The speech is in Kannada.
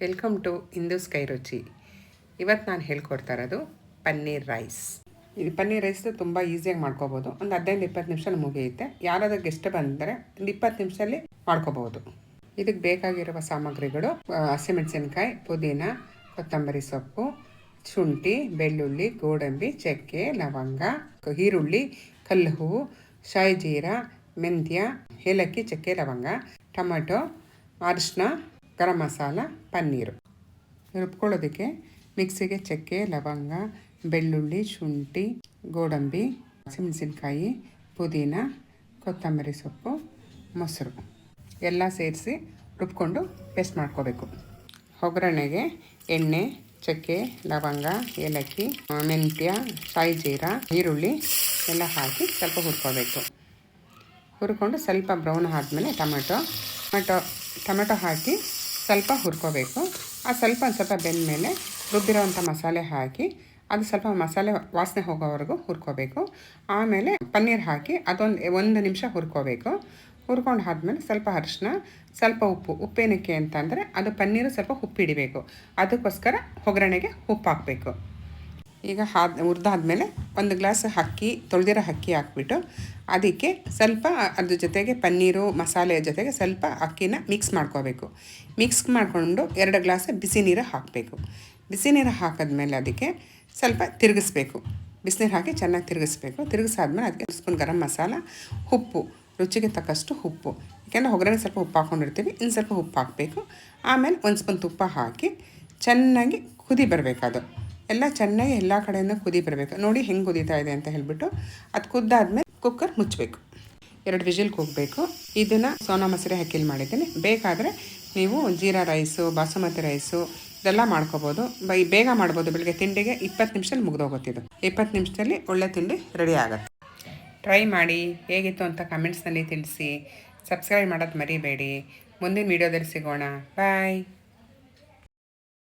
ವೆಲ್ಕಮ್ ಟು ಇಂದು ಸ್ಕೈ ರುಚಿ ಇವತ್ತು ನಾನು ಹೇಳ್ಕೊಡ್ತಾ ಇರೋದು ಪನ್ನೀರ್ ರೈಸ್. ಇದು ಪನ್ನೀರ್ ರೈಸ್ ತುಂಬ ಈಸಿಯಾಗಿ ಮಾಡ್ಕೋಬೋದು. ಒಂದು ಹದಿನೈದು ಇಪ್ಪತ್ತು ನಿಮಿಷ ಮುಗಿಯುತ್ತೆ ಯಾರಾದರೂ ಗೆಸ್ಟ್ ಬಂದರೆ ಒಂದು ಇಪ್ಪತ್ತು ನಿಮಿಷದಲ್ಲಿ ಮಾಡ್ಕೋಬೋದು. ಇದಕ್ಕೆ ಬೇಕಾಗಿರುವ ಸಾಮಗ್ರಿಗಳು ಹಸಿಮೆಣಸಿನ್ಕಾಯಿ, ಪುದೀನ, ಕೊತ್ತಂಬರಿ ಸೊಪ್ಪು, ಶುಂಠಿ, ಬೆಳ್ಳುಳ್ಳಿ, ಗೋಡಂಬಿ, ಚಕ್ಕೆ, ಲವಂಗ, ಈರುಳ್ಳಿ, ಕಲ್ಲು ಹೂವು, ಶಾಯಿ ಜೀರ, ಮೆಂತ್ಯ, ಏಲಕ್ಕಿ, ಚಕ್ಕೆ, ಲವಂಗ, ಟೊಮೆಟೊ ಅರಿಶಿನ ಗರಂ ಮಸಾಲ, ಪನ್ನೀರು. ರುಬ್ಕೊಳ್ಳೋದಕ್ಕೆ ಮಿಕ್ಸಿಗೆ ಚಕ್ಕೆ, ಲವಂಗ, ಬೆಳ್ಳುಳ್ಳಿ, ಶುಂಠಿ, ಗೋಡಂಬಿ, ಹಸಿಮೆಣಸಿನ್ಕಾಯಿ, ಪುದೀನ, ಕೊತ್ತಂಬರಿ ಸೊಪ್ಪು, ಮೊಸರು. ಎಲ್ಲ ಸೇರಿಸಿ ರುಬ್ಕೊಂಡು ಪೇಸ್ಟ್ ಮಾಡ್ಕೋಬೇಕು. ಒಗ್ಗರಣೆಗೆ ಎಣ್ಣೆ, ಚಕ್ಕೆ, ಲವಂಗ, ಏಲಕ್ಕಿ, ಮೆಂತ್ಯ ಶಾಯಿ ಜೀರ ಈರುಳ್ಳಿ ಎಲ್ಲ ಹಾಕಿ ಸ್ವಲ್ಪ ಹುರ್ಕೋಬೇಕು. ಹುರ್ಕೊಂಡು ಸ್ವಲ್ಪ ಬ್ರೌನ್ ಆದಮೇಲೆ ಟೊಮೆಟೊ. ಟೊಮೆಟೊ ಟೊಮೆಟೊ ಹಾಕಿ ಸ್ವಲ್ಪ ಹುರ್ಕೋಬೇಕು. ಆ ಸ್ವಲ್ಪ ಒಂದು ಸ್ವಲ್ಪ ಬೆಂದಮೇಲೆ ರುಬ್ಬಿರೋವಂಥ ಮಸಾಲೆ ಹಾಕಿ, ಅದು ಸ್ವಲ್ಪ ಮಸಾಲೆ ವಾಸನೆ ಹೋಗೋವರೆಗೂ ಹುರ್ಕೋಬೇಕು. ಆಮೇಲೆ ಪನ್ನೀರ್ ಹಾಕಿ ಅದೊಂದು ಒಂದು ನಿಮಿಷ ಹುರ್ಕೋಬೇಕು. ಹುರ್ಕೊಂಡು ಆದಮೇಲೆ ಸ್ವಲ್ಪ ಅರಿಶಿನ, ಸ್ವಲ್ಪ ಉಪ್ಪು, ಉಪ್ಪೇನಕ್ಕೆ ಅಂತಂದರೆ ಅದು ಪನ್ನೀರು ಸ್ವಲ್ಪ ಉಪ್ಪು ಹಿಡಿಬೇಕು ಅದಕ್ಕೋಸ್ಕರ ಒಗ್ಗರಣೆಗೆ ಉಪ್ಪು ಹಾಕಬೇಕು ಈಗ ಹಾದ, ಹುರಿದಾದ್ಮೇಲೆ ಒಂದು ಗ್ಲಾಸ್ ಅಕ್ಕಿ, ತೊಳೆದಿರೋ ಅಕ್ಕಿ ಹಾಕ್ಬಿಟ್ಟು ಅದಕ್ಕೆ ಸ್ವಲ್ಪ ಅದ್ರ ಜೊತೆಗೆ ಪನ್ನೀರು ಮಸಾಲೆ ಜೊತೆಗೆ ಸ್ವಲ್ಪ ಅಕ್ಕಿನ ಮಿಕ್ಸ್ ಮಾಡ್ಕೋಬೇಕು. ಮಿಕ್ಸ್ ಮಾಡಿಕೊಂಡು ಎರಡು ಗ್ಲಾಸ್ ಬಿಸಿ ನೀರು ಹಾಕಬೇಕು. ಬಿಸಿ ನೀರು ಹಾಕಿದ್ಮೇಲೆ ಅದಕ್ಕೆ ಸ್ವಲ್ಪ ತಿರುಗಿಸ್ಬೇಕು. ಬಿಸಿನೀರು ಹಾಕಿ ಚೆನ್ನಾಗಿ ತಿರುಗಿಸ್ಬೇಕು. ತಿರುಗಿಸಾದ್ಮೇಲೆ ಅದಕ್ಕೆ ಸ್ಪೂನ್ ಗರಂ ಮಸಾಲ, ಉಪ್ಪು, ರುಚಿಗೆ ತಕ್ಕಷ್ಟು ಉಪ್ಪು. ಯಾಕೆಂದರೆ ಒಗ್ಗರಣೆ ಸ್ವಲ್ಪ ಉಪ್ಪು ಹಾಕ್ಕೊಂಡಿರ್ತೀವಿ, ಇನ್ನು ಸ್ವಲ್ಪ ಉಪ್ಪು ಹಾಕಬೇಕು. ಆಮೇಲೆ ಒಂದು ಸ್ಪೂನ್ ತುಪ್ಪ ಹಾಕಿ ಚೆನ್ನಾಗಿ ಕುದಿ ಬರಬೇಕದು ಎಲ್ಲ ಚೆನ್ನಾಗಿ ಎಲ್ಲ ಕಡೆಯಿಂದ ಕುದಿ ಬರಬೇಕು. ನೋಡಿ ಹೆಂಗೆ ಕುದೀತಾ ಇದೆ ಅಂತ ಹೇಳ್ಬಿಟ್ಟು ಅದು ಕುದ್ದಾದ್ಮೇಲೆ ಕುಕ್ಕರ್ ಮುಚ್ಚಬೇಕು ಎರಡು ವಿಜಿಲ್ ಕುಗ್ಬೇಕು. ಇದನ್ನು ಸೋನಾ ಮಸೂರಿ ಅಕ್ಕಿಲಿ ಮಾಡಿದ್ದೀನಿ. ಬೇಕಾದರೆ ನೀವು ಜೀರಾ ರೈಸು, ಬಾಸುಮತಿ ರೈಸು ಇದೆಲ್ಲ ಮಾಡ್ಕೋಬೋದು. ಬೈ ಬೇಗ ಮಾಡ್ಬೋದು. ಬೆಳಿಗ್ಗೆ ತಿಂಡಿಗೆ ಇಪ್ಪತ್ತು ನಿಮಿಷದಲ್ಲಿ ಮುಗಿದೋಗುತ್ತಿದ್ದು ಇಪ್ಪತ್ತು ನಿಮಿಷದಲ್ಲಿ ಒಳ್ಳೆ ತಿಂಡಿ ರೆಡಿ ಆಗುತ್ತೆ. ಟ್ರೈ ಮಾಡಿ. ಹೇಗಿತ್ತು ಅಂತ ಕಮೆಂಟ್ಸ್ನಲ್ಲಿ ತಿಳಿಸಿ. ಸಬ್ಸ್ಕ್ರೈಬ್ ಮಾಡೋದು ಮರಿಬೇಡಿ. ಮುಂದಿನ ವೀಡಿಯೋದಲ್ಲಿ ಸಿಗೋಣ. ಬಾಯ್.